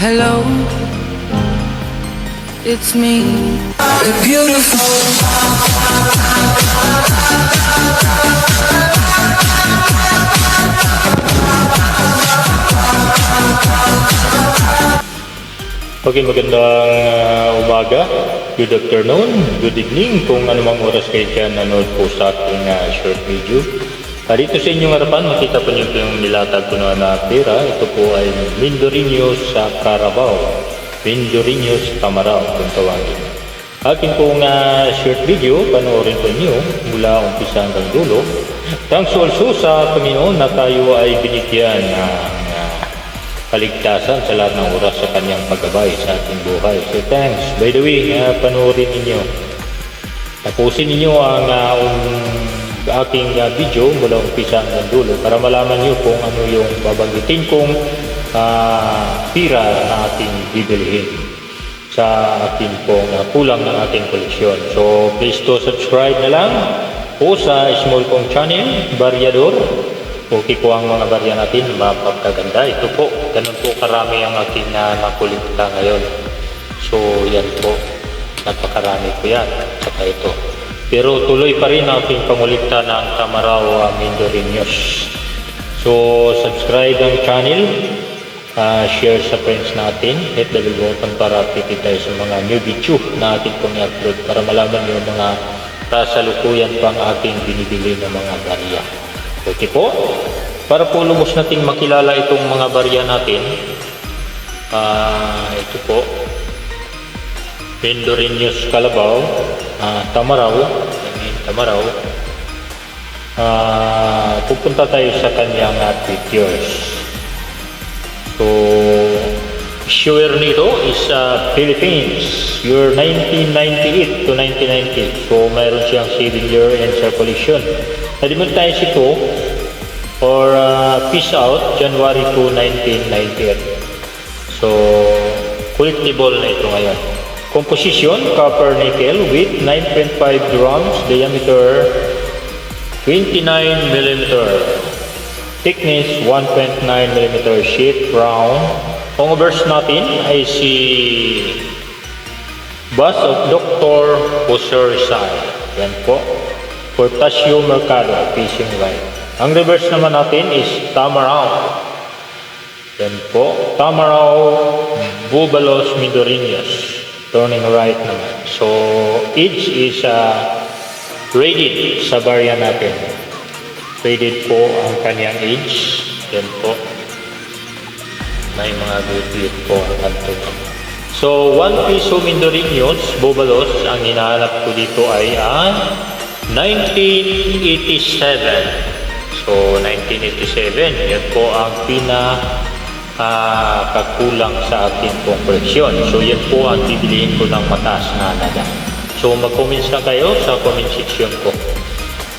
Hello, it's me. We're beautiful. Okay, magandang umaga. Good afternoon, good evening kung anumang oras kayo dyan nanood po sa ating uh, short video. Uh, sa inyong harapan, makita po niyo yung nilatag ko na pera. Ito po ay Mindorino sa Carabao. Mindorino sa Tamarao kung tawagin. Akin pong uh, short video, panoorin po niyo mula umpisa hanggang dulo. Thanks also sa Panginoon na tayo ay binigyan ng uh, kaligtasan sa lahat ng oras sa kanyang paggabay sa ating buhay. So thanks. By the way, uh, panoorin ninyo. Tapusin ninyo ang uh, um, aking uh, video mula umpisa hanggang dulo para malaman nyo kung ano yung babanggitin kong uh, pira na ating bibilihin sa ating pong uh, kulang ng ating koleksyon. So please to subscribe na lang po sa small kong channel, Variador. Okay po ang mga barya natin, mapagkaganda. Ito po, ganun po karami ang aking uh, nakulikta ngayon. So, yan po. Napakarami po yan. Saka ito. Pero tuloy pa rin ang aking pangulikta ng Tamaraw uh, Mindorinos. So, subscribe ang channel. uh, share sa friends natin. Hit the bell button para update tayo sa mga new video na ating pong i-upload para malaman nyo mga kasalukuyan pang ating binibili ng mga barya. Okay po. Para po lubos nating makilala itong mga barya natin, ah ito po, Pendorinius Calabao, ah Tamaraw, I Tamaraw, ah pupunta tayo sa kanyang uh, pictures. So, sure nito is uh, Philippines, year 1998 to 1990. So, mayroon siyang 7 year in circulation. Nalimutan tayo ito or uh, peace out January 2, 1998. So, collectible na ito ngayon. Composition, copper nickel with 9.5 grams diameter 29 millimeter thickness 1.9 mm sheet round. Ang verse natin ay si Bus of Dr. Jose Rizal. Yan po. Portasio Mercado, fishing line. Ang reverse naman natin is Tamarao. Yan po. Tamarao Bubalos Mindorinos. Turning right naman. So, each is uh, rated sa barya natin. Rated po ang kanyang age. Yan po. May mga good po ang kanto. So, 1 piso Mindorinos, Bobalos, ang hinahanap ko dito ay ang 1987. So, 1987, yan po ang pina ah, kakulang sa ating pong koleksyon. So, yan po ang bibiliin ko ng mataas na halaga. So, mag-comments na kayo sa comment section ko.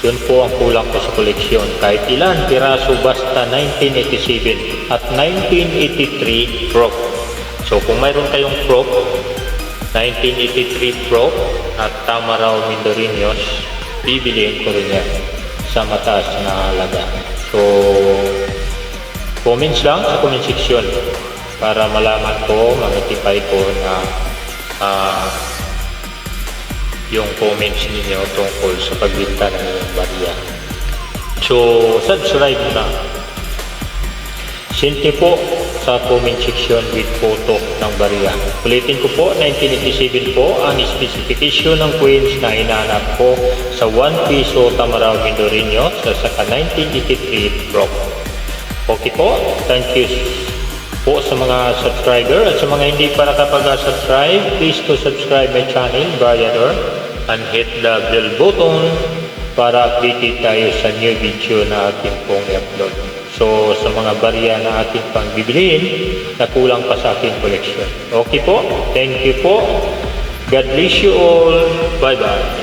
Yun po ang kulang ko sa koleksyon. Kahit ilan, piraso basta 1987 at 1983 prop. So kung mayroon kayong prop, 1983 prop at Tamaraw Mindorinos, bibiliin ko rin yan sa mataas na halaga. So, comments lang sa comment section para malaman ko, mag-notify ko na ah, yung comments ninyo tungkol sa pagbinta ng inyong barya. So, subscribe na. Sente po sa comment section with photo ng barya. Ulitin ko po, 1987 po ang specification ng coins na hinahanap ko sa 1 piso Tamaraw Mindorino sa saka 1983 Pro. Okay po, thank you po sa mga subscriber at sa mga hindi pa nakapag-subscribe, please to subscribe my channel, Briador, and hit the bell button para updated tayo sa new video na ating pong i-upload. So, sa mga barya na ating pang bibiliin, na kulang pa sa aking collection. Okay po, thank you po. God bless you all. Bye-bye.